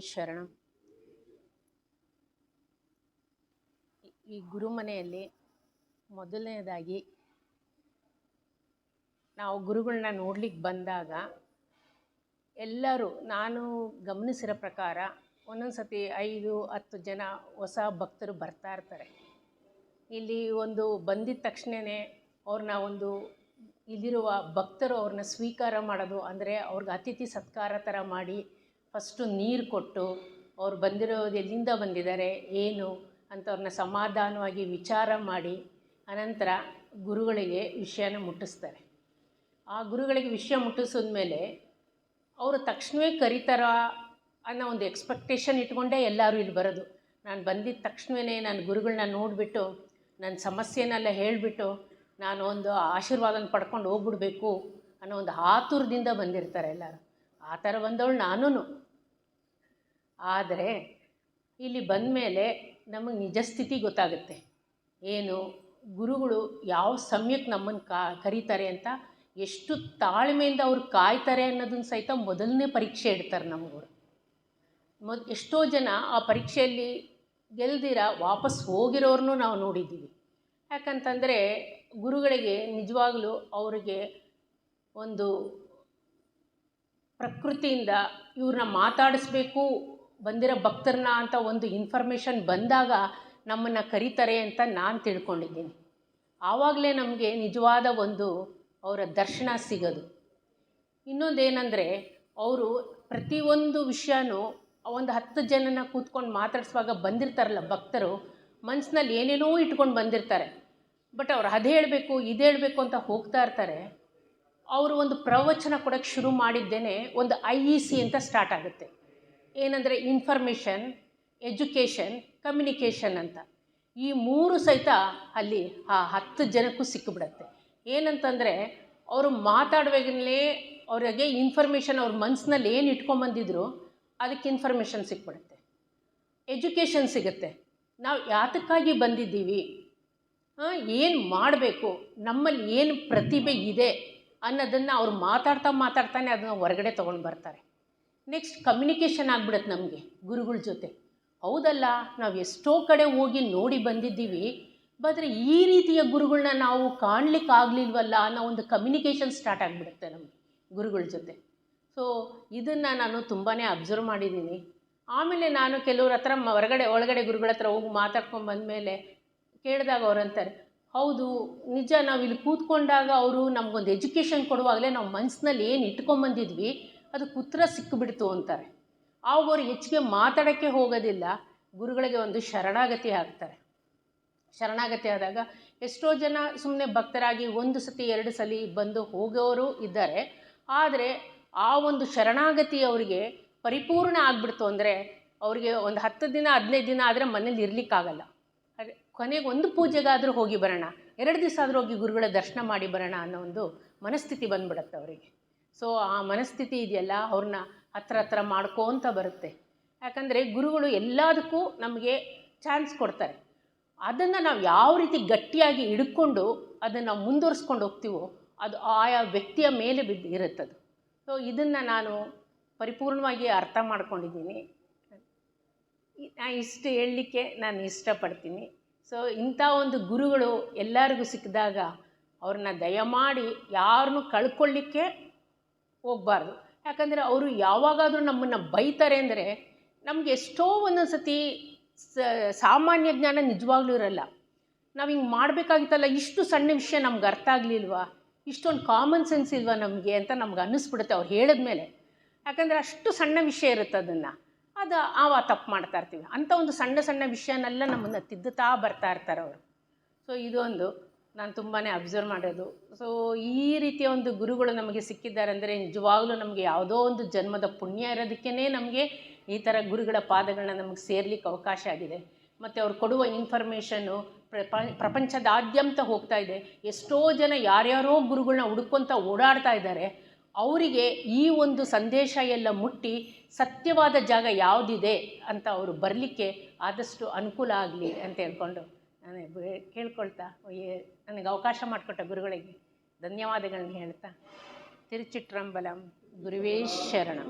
ಶರಣಂ. ಈ ಗುರುಮನೆಯಲ್ಲಿ ಮೊದಲನೇದಾಗಿ ನಾವು ಗುರುಗಳನ್ನ ನೋಡ್ಲಿಕ್ಕೆ ಬಂದಾಗ ಎಲ್ಲರೂ ನಾನು ಗಮನಿಸಿರೋ ಪ್ರಕಾರ ಒಂದೊಂದು ಸತಿ ಐದು, ಹತ್ತು ಜನ ಹೊಸ ಭಕ್ತರು ಬರ್ತಾ ಇರ್ತಾರೆ. ಇಲ್ಲಿ ಒಂದು ಬಂದಿದ ತಕ್ಷಣವೇ ಅವ್ರನ್ನ ಒಂದು ಇಲ್ಲಿರುವ ಭಕ್ತರು ಅವ್ರನ್ನ ಸ್ವೀಕಾರ ಮಾಡೋದು ಅಂದರೆ ಅವ್ರಿಗೆ ಅತಿಥಿ ಸತ್ಕಾರ ಥರ ಮಾಡಿ ಫಸ್ಟು ನೀರು ಕೊಟ್ಟು ಅವ್ರು ಬಂದಿರೋದು ಎಲ್ಲಿಂದ ಬಂದಿದ್ದಾರೆ, ಏನು ಅಂತ ಅವ್ರನ್ನ ಸಮಾಧಾನವಾಗಿ ವಿಚಾರ ಮಾಡಿ, ಅನಂತರ ಗುರುಗಳಿಗೆ ವಿಷಯನ ಮುಟ್ಟಿಸ್ತಾರೆ. ಆ ಗುರುಗಳಿಗೆ ವಿಷಯ ಮುಟ್ಟಿಸಿದ ಮೇಲೆ ಅವರು ತಕ್ಷಣವೇ ಕರೀತಾರ ಅನ್ನೋ ಒಂದು ಎಕ್ಸ್ಪೆಕ್ಟೇಷನ್ ಇಟ್ಕೊಂಡೇ ಎಲ್ಲರೂ ಇಲ್ಲಿ ಬರೋದು. ನಾನು ಬಂದಿದ್ದ ತಕ್ಷಣವೇ ನಾನು ಗುರುಗಳನ್ನ ನೋಡಿಬಿಟ್ಟು ನನ್ನ ಸಮಸ್ಯೆನೆಲ್ಲ ಹೇಳಿಬಿಟ್ಟು, ನಾನು ಒಂದು ಆಶೀರ್ವಾದನ ಪಡ್ಕೊಂಡು ಹೋಗ್ಬಿಡ್ಬೇಕು ಅನ್ನೋ ಒಂದು ಆತುರದಿಂದ ಬಂದಿರ್ತಾರೆ ಎಲ್ಲರೂ. ಆ ಥರ ಬಂದವಳು ನಾನೂ ಆದರೆ ಇಲ್ಲಿ ಬಂದ ಮೇಲೆ ನಮಗೆ ನಿಜ ಸ್ಥಿತಿ ಗೊತ್ತಾಗುತ್ತೆ. ಏನು? ಗುರುಗಳು ಯಾವ ಸಮಯಕ್ಕೆ ನಮ್ಮನ್ನು ಕಾ ಕರೀತಾರೆ ಅಂತ ಎಷ್ಟು ತಾಳ್ಮೆಯಿಂದ ಅವ್ರು ಕಾಯ್ತಾರೆ ಅನ್ನೋದನ್ನು ಸಹಿತ ಮೊದಲನೇ ಪರೀಕ್ಷೆ ಇಡ್ತಾರೆ ನಮಗೂ ಮೊದ್ ಎಷ್ಟೋ ಜನ ಆ ಪರೀಕ್ಷೆಯಲ್ಲಿ ಗೆಲ್ದಿರ ವಾಪಸ್ ಹೋಗಿರೋರನ್ನೂ ನಾವು ನೋಡಿದ್ದೀವಿ. ಯಾಕಂತಂದರೆ ಗುರುಗಳಿಗೆ ನಿಜವಾಗಲೂ ಅವರಿಗೆ ಒಂದು ಪ್ರಕೃತಿಯಿಂದ ಇವ್ರನ್ನ ಮಾತಾಡಿಸ್ಬೇಕು ಬಂದಿರೋ ಭಕ್ತರನ್ನ ಅಂತ ಒಂದು ಇನ್ಫಾರ್ಮೇಷನ್ ಬಂದಾಗ ನಮ್ಮನ್ನು ಕರೀತಾರೆ ಅಂತ ನಾನು ತಿಳ್ಕೊಂಡಿದ್ದೀನಿ. ಆವಾಗಲೇ ನಮಗೆ ನಿಜವಾದ ಒಂದು ಅವರ ದರ್ಶನ ಸಿಗೋದು. ಇನ್ನೊಂದೇನೆಂದರೆ ಅವರು ಪ್ರತಿಯೊಂದು ವಿಷಯನೂ ಒಂದು ಹತ್ತು ಜನನ ಕೂತ್ಕೊಂಡು ಮಾತಾಡಿಸುವಾಗ ಬಂದಿರ್ತಾರಲ್ಲ ಭಕ್ತರು ಮನಸ್ಸಿನಲ್ಲಿ ಏನೇನೋ ಇಟ್ಕೊಂಡು ಬಂದಿರ್ತಾರೆ. ಬಟ್ ಅವ್ರು ಅದು ಹೇಳಬೇಕು, ಇದು ಹೇಳಬೇಕು ಅಂತ ಹೋಗ್ತಾ ಇರ್ತಾರೆ. ಅವರು ಒಂದು ಪ್ರವಚನ ಕೊಡೋಕ್ಕೆ ಶುರು ಮಾಡಿದ್ದೇನೆ ಒಂದು ಐ ಇ ಸಿ ಅಂತ ಸ್ಟಾರ್ಟ್ ಆಗುತ್ತೆ. ಏನಂದರೆ ಇನ್ಫಾರ್ಮೇಷನ್ ಎಜುಕೇಷನ್ ಕಮ್ಯುನಿಕೇಷನ್ ಅಂತ. ಈ ಮೂರು ಸಹಿತ ಅಲ್ಲಿ ಆ ಹತ್ತು ಜನಕ್ಕೂ ಸಿಕ್ಕಿಬಿಡತ್ತೆ. ಏನಂತಂದರೆ ಅವರು ಮಾತಾಡುವಾಗಲೇ ಅವರಿಗೆ ಇನ್ಫಾರ್ಮೇಷನ್ ಅವ್ರ ಮನಸ್ಸಿನಲ್ಲಿ ಏನು ಇಟ್ಕೊಂಬಂದಿದ್ರು ಅದಕ್ಕೆ ಇನ್ಫಾರ್ಮೇಷನ್ ಸಿಕ್ಬಿಡುತ್ತೆ. ಎಜುಕೇಷನ್ ಸಿಗುತ್ತೆ. ನಾವು ಯಾತಕ್ಕಾಗಿ ಬಂದಿದ್ದೀವಿ? ಏನು ಮಾಡಬೇಕು? ನಮ್ಮಲ್ಲಿ ಏನು ಪ್ರತಿಭೆ ಇದೆ ಅನ್ನೋದನ್ನು ಅವ್ರು ಮಾತಾಡ್ತಾ ಮಾತಾಡ್ತಾನೆ ಅದನ್ನು ಹೊರಗಡೆ ತೊಗೊಂಡು ಬರ್ತಾರೆ. ನೆಕ್ಸ್ಟ್ ಕಮ್ಯುನಿಕೇಷನ್ ಆಗ್ಬಿಡುತ್ತೆ ನಮಗೆ, ಗುರುಗಳ ಜೊತೆ. ಹೌದಲ್ಲ, ನಾವು ಎಷ್ಟೋ ಕಡೆ ಹೋಗಿ ನೋಡಿ ಬಂದಿದ್ದೀವಿ ಆದರೆ ಈ ರೀತಿಯ ಗುರುಗಳನ್ನ ನಾವು ಕಾಣಲಿಕ್ಕಾಗಲಿಲ್ವಲ್ಲ ಅನ್ನೋ ಒಂದು ಕಮ್ಯುನಿಕೇಷನ್ ಸ್ಟಾರ್ಟ್ ಆಗಿಬಿಡುತ್ತೆ ನಮಗೆ, ಗುರುಗಳ ಜೊತೆ. ಸೊ ಇದನ್ನು ನಾನು ತುಂಬಾ ಅಬ್ಸರ್ವ್ ಮಾಡಿದ್ದೀನಿ. ಆಮೇಲೆ ನಾನು ಕೆಲವ್ರ ಹತ್ರ ಹೊರಗಡೆ, ಒಳಗಡೆ ಗುರುಗಳ ಹತ್ರ ಹೋಗಿ ಮಾತಾಡ್ಕೊಂಡು ಬಂದಮೇಲೆ ಕೇಳಿದಾಗ ಅವ್ರು ಅಂತಾರೆ, ಹೌದು, ನಿಜ ನಾವು ಇಲ್ಲಿ ಕೂತ್ಕೊಂಡಾಗ ಅವರು ನಮಗೊಂದು ಎಜುಕೇಷನ್ ಕೊಡುವಾಗಲೇ ನಾವು ಮನಸ್ಸಿನಲ್ಲಿ ಏನು ಇಟ್ಕೊಂಬಂದಿದ್ವಿ ಅದಕ್ಕೆ ಉತ್ತರ ಸಿಕ್ಕಿಬಿಡ್ತು ಅಂತಾರೆ. ಆವಾಗ ಅವರು ಹೆಚ್ಚಿಗೆ ಮಾತಾಡೋಕ್ಕೆ ಹೋಗೋದಿಲ್ಲ, ಗುರುಗಳಿಗೆ ಒಂದು ಶರಣಾಗತಿ ಆಗ್ತಾರೆ. ಶರಣಾಗತಿ ಆದಾಗ ಎಷ್ಟೋ ಜನ ಸುಮ್ಮನೆ ಭಕ್ತರಾಗಿ ಒಂದು ಸತಿ, ಎರಡು ಸಲ ಬಂದು ಹೋಗೋರು ಇದ್ದಾರೆ. ಆದರೆ ಆ ಒಂದು ಶರಣಾಗತಿ ಅವರಿಗೆ ಪರಿಪೂರ್ಣ ಆಗ್ಬಿಡ್ತು ಅಂದರೆ ಅವರಿಗೆ ಒಂದು ಹತ್ತು ದಿನ, ಹದಿನೈದು ದಿನ ಆದರೆ ಮನೇಲಿ ಇರಲಿಕ್ಕಾಗಲ್ಲ. ಅದೇ ಕೊನೆಗೆ ಒಂದು ಪೂಜೆಗಾದರೂ ಹೋಗಿ ಬರೋಣ, ಎರಡು ದಿವಸ ಆದರೂ ಹೋಗಿ ಗುರುಗಳ ದರ್ಶನ ಮಾಡಿ ಬರೋಣ ಅನ್ನೋ ಒಂದು ಮನಸ್ಥಿತಿ ಬಂದ್ಬಿಡುತ್ತೆ ಅವರಿಗೆ. ಸೊ ಆ ಮನಸ್ಥಿತಿ ಇದೆಯಲ್ಲ ಅವ್ರನ್ನ ಹತ್ರ ಹತ್ರ ಮಾಡ್ಕೋತ ಬರುತ್ತೆ. ಯಾಕಂದರೆ ಗುರುಗಳು ಎಲ್ಲದಕ್ಕೂ ನಮಗೆ ಚಾನ್ಸ್ ಕೊಡ್ತಾರೆ. ಅದನ್ನು ನಾವು ಯಾವ ರೀತಿ ಗಟ್ಟಿಯಾಗಿ ಹಿಡ್ಕೊಂಡು ಅದನ್ನು ಮುಂದುವರಿಸ್ಕೊಂಡು ಹೋಗ್ತೀವೋ, ಅದು ಆಯಾ ವ್ಯಕ್ತಿಯ ಮೇಲೆ ಬಿದ್ದು ಇರುತ್ತದು. ಸೊ ಇದನ್ನು ನಾನು ಪರಿಪೂರ್ಣವಾಗಿ ಅರ್ಥ ಮಾಡ್ಕೊಂಡಿದ್ದೀನಿ. ನಾನು ಇಷ್ಟು ಹೇಳಲಿಕ್ಕೆ ನಾನು ಇಷ್ಟಪಡ್ತೀನಿ. ಸೊ ಇಂಥ ಒಂದು ಗುರುಗಳು ಎಲ್ಲರಿಗೂ ಸಿಕ್ಕಿದಾಗ ಅವ್ರನ್ನ ದಯಮಾಡಿ ಯಾರನ್ನೂ ಕಳ್ಕೊಳ್ಳಿಕ್ಕೆ ಹೋಗಬಾರ್ದು. ಯಾಕಂದರೆ ಅವರು ಯಾವಾಗಾದರೂ ನಮ್ಮನ್ನು ಬೈತಾರೆ ಅಂದರೆ ನಮಗೆ ಎಷ್ಟೋ ಒಂದೊಂದು ಸತಿ ಸಾಮಾನ್ಯ ಜ್ಞಾನ ನಿಜವಾಗ್ಲೂ ಇರಲ್ಲ. ನಾವು ಹಿಂಗೆ ಮಾಡಬೇಕಾಗಿತ್ತಲ್ಲ, ಇಷ್ಟು ಸಣ್ಣ ವಿಷಯ ನಮ್ಗೆ ಅರ್ಥ ಆಗಲಿಲ್ವಾ? ಇಷ್ಟೊಂದು ಕಾಮನ್ ಸೆನ್ಸ್ ಇಲ್ವಾ ನಮಗೆ ಅಂತ ನಮ್ಗೆ ಅನ್ನಿಸ್ಬಿಡುತ್ತೆ ಅವ್ರು ಹೇಳಿದ್ಮೇಲೆ. ಯಾಕಂದರೆ ಅಷ್ಟು ಸಣ್ಣ ವಿಷಯ ಇರುತ್ತೆ ಅದನ್ನು. ಅದು ಆವ ತಪ್ಪು ಮಾಡ್ತಾ ಇರ್ತೀವಿ. ಅಂಥ ಒಂದು ಸಣ್ಣ ಸಣ್ಣ ವಿಷಯನೆಲ್ಲ ನಮ್ಮನ್ನು ತಿದ್ದುತ್ತಾ ಬರ್ತಾ ಇರ್ತಾರೆ ಅವರು. ಸೊ ಇದೊಂದು. ನಾನು ತುಂಬಾ ಅಬ್ಸರ್ವ್ ಮಾಡೋದು ಸೊ ಈ ರೀತಿಯ ಒಂದು ಗುರುಗಳು ನಮಗೆ ಸಿಕ್ಕಿದ್ದಾರೆ ಅಂದರೆ ನಿಜವಾಗ್ಲೂ ನಮಗೆ ಯಾವುದೋ ಒಂದು ಜನ್ಮದ ಪುಣ್ಯ ಇರೋದಕ್ಕೇ ನಮಗೆ ಈ ಥರ ಗುರುಗಳ ಪಾದಗಳನ್ನ ನಮಗೆ ಸೇರ್ಲಿಕ್ಕೆ ಅವಕಾಶ ಆಗಿದೆ. ಮತ್ತು ಅವ್ರು ಕೊಡುವ ಇನ್ಫಾರ್ಮೇಷನ್ನು ಪ್ರಪ ಪ್ರಪಂಚದಾದ್ಯಂತ ಹೋಗ್ತಾ ಇದೆ. ಎಷ್ಟೋ ಜನ ಯಾರ್ಯಾರೋ ಗುರುಗಳನ್ನ ಹುಡ್ಕೊತ ಓಡಾಡ್ತಾ ಇದ್ದಾರೆ. ಅವರಿಗೆ ಈ ಒಂದು ಸಂದೇಶ ಎಲ್ಲ ಮುಟ್ಟಿ ಸತ್ಯವಾದ ಜಾಗ ಯಾವುದಿದೆ ಅಂತ ಅವರು ಬರಲಿಕ್ಕೆ ಆದಷ್ಟು ಅನುಕೂಲ ಆಗಲಿ ಅಂತ ಹೇಳ್ಕೊಂಡು. ನಾನು ಕೇಳ್ಕೊಳ್ತಾ ನನಗೆ ಅವಕಾಶ ಮಾಡಿಕೊಟ್ಟ ಗುರುಗಳಿಗೆ ಧನ್ಯವಾದಗಳನ್ನ ಹೇಳ್ತಾ ತಿರುಚಿಟ್ರಂಬಲಂ ಗುರುವೇ ಶರಣಂ.